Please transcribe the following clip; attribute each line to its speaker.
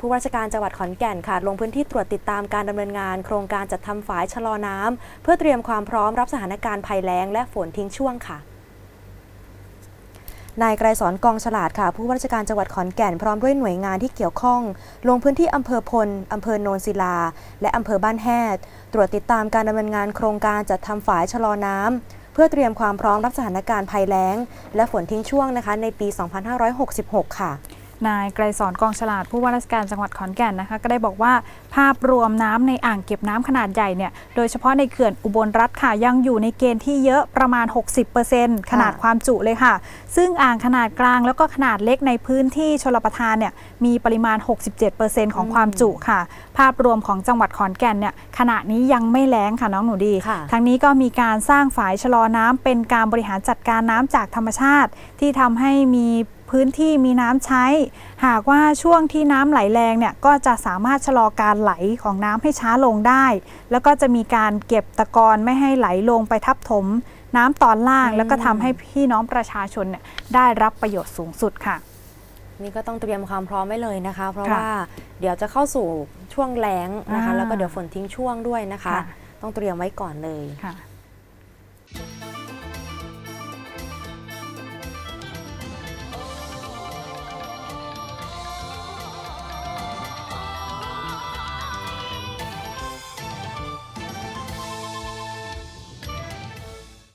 Speaker 1: ผู้ว่าราชการจังหวัดขอนแก่นค่ะ ลงพื้นที่ตรวจติดตามการดำเนินงาน โครงการจัดทำฝายชะลอน้ำเพื่อเตรียมความพร้อมรับสถานการณ์ภัยแล้งและฝนทิ้งช่วงค่ะนายไกรสอนกองฉลาดค่ะ ผู้ว่าราชการจังหวัดขอนแก่นพร้อมด้วยหน่วยงานที่เกี่ยวข้อง ลงพื้นที่อำเภอพลอำเภอโนนศิลา และอำเภอบ้านแฮดตรวจติดตามการดำเนินงานโครงการจัดทำฝายชะลอน้ำเพื่อเตรียมความพร้อมรับสถานการณ์ภัยแล้ง และฝนทิ้งช่วงนะคะในปี 2566 ค่ะ
Speaker 2: นายไกรสอนกองฉลาดผู้ว่าราชการจังหวัดขอนแก่นนะคะก็ได้บอกว่าภาพรวมน้ำในอ่างเก็บน้ำขนาดใหญ่เนี่ยโดยเฉพาะในเขื่อนอุบลรัฐค่ะยังอยู่ในเกณฑ์ที่เยอะประมาณ 60%ขนาดความจุเลยค่ะ ซึ่งอ่างขนาดกลางแล้วก็ขนาดเล็กในพื้นที่ชลประทานเนี่ยมีปริมาณ 67%ของความจุค่ะ ภาพรวมของจังหวัดขอนแก่นเนี่ยขณะนี้ยังไม่แล้งค่ะน้องหนูดี
Speaker 1: ค่ะ
Speaker 2: ทั้งนี้ก็มีการสร้างฝายชะลอน้ำเป็นการบริหารจัดการน้ำจากธรรมชาติ ที่ทำให้มี พื้นที่มีน้ำใช้ หากว่าช่วงที่น้ำไหลแรงเนี่ยก็จะสามารถชะลอการไหลของน้ำให้ช้าลงได้ แล้วก็จะมีการเก็บตะกอนไม่ให้ไหลลงไปทับถม น้ำตอนล่าง
Speaker 1: อืม
Speaker 2: แล้วก็ทำให้พี่น้องประชาชนเนี่ยได้รับประโยชน์สูงสุดค่ะ
Speaker 1: นี่ก็ต้องเตรียมความพร้อมไว้เลยนะคะ เพราะ
Speaker 2: ค่ะ
Speaker 1: ว่าเดี๋ยวจะเข้าสู่ช่วงแล้งนะคะ
Speaker 2: อ่า
Speaker 1: แล้วก็เดี๋ยวฝนทิ้งช่วงด้วยนะคะ
Speaker 2: ค่ะ
Speaker 1: ต้องเตรียมไว้ก่อนเลย
Speaker 2: ค่ะ